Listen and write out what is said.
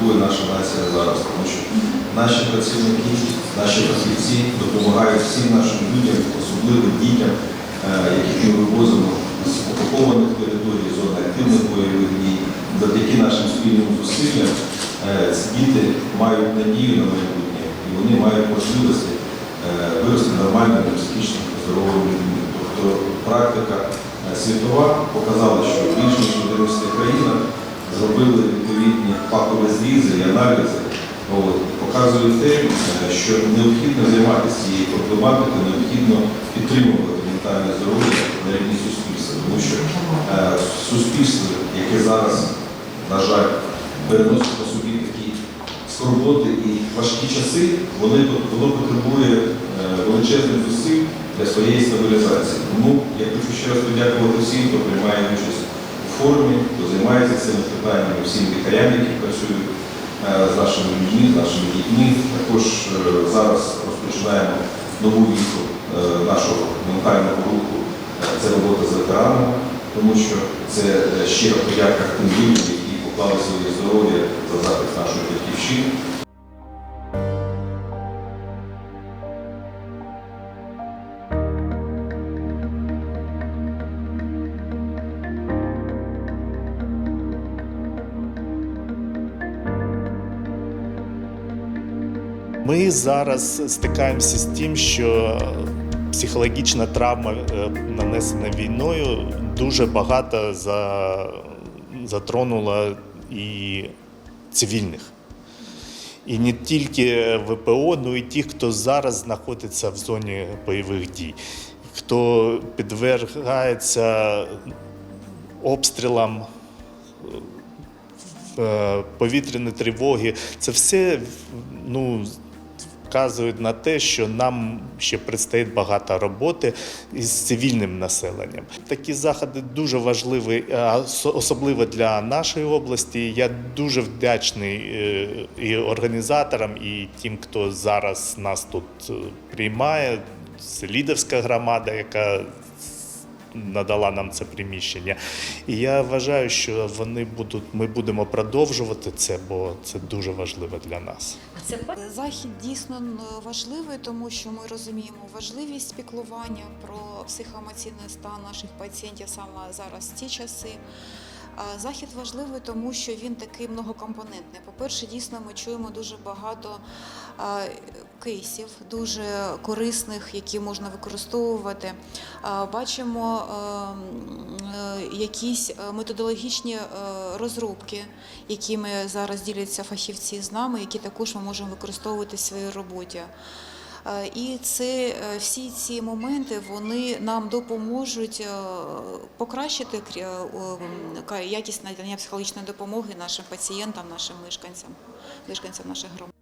потребує наша нація зараз, тому що наші працівники, наші фахівці допомагають всім нашим людям, особливо дітям, е, яких ми вивозимо з окупованих територій, зони активних бойових дій. Завдяки нашим спільним зусиллям е, ці діти мають надію на майбутнє і вони мають можливості е, вирости нормальними, психічно здоровими людьми. Тобто практика світова показала, що більш ніж в 90 країнах зробили відповідні фахові зрізи і аналізи. От, показує те, що необхідно займатися цією проблематикою, необхідно підтримувати ментальне здоров'я на рівні суспільства, тому що е, суспільство, яке зараз, на жаль, переносить на собі такі скорботи і важкі часи, вони, воно потребує е, величезних зусиль для своєї стабілізації. Тому я хочу ще раз подякувати всім, хто приймає участь у форумі, хто займається цими питаннями, всім лікарям, які працюють е, з нашими людьми, з нашими дітьми. Також е, зараз розпочинаємо нову віку е, нашого ментального руху. Це робота з ветеранами, тому що це щира подяка тим людям, які поклали своє здоров'я за захист нашої батьківщини. Ми зараз стикаємося з тим, що психологічна травма, е, нанесена війною, дуже багато за, затронула і цивільних. І не тільки ВПО, ну і ті, хто зараз знаходиться в зоні бойових дій, хто підвергається обстрілам, е, повітряні тривоги. Це все ну, вказують на те, що нам ще предстоїть багато роботи із цивільним населенням. Такі заходи дуже важливі, особливо для нашої області. Я дуже вдячний е, і організаторам, і тим, хто зараз нас тут е, приймає. Це лідерська громада, яка надала нам це приміщення. І я вважаю, що вони будуть, ми будемо продовжувати це, бо це дуже важливо для нас. Це Захід дійсно важливий, тому що ми розуміємо важливість піклування про психоемоційний стан наших пацієнтів саме зараз в ці часи. Захід важливий, тому що він такий многокомпонентний. По-перше, дійсно ми чуємо дуже багато кейсів, дуже корисних, які можна використовувати. Бачимо а, м, е, якісь е, методологічні е, розробки, якими зараз діляться фахівці з нами, які також ми можемо використовувати в своїй роботі. Е, І це е, всі ці моменти вони нам допоможуть е, покращити е, якість надання психологічної допомоги нашим пацієнтам, нашим мешканцям, мешканцям наших громад.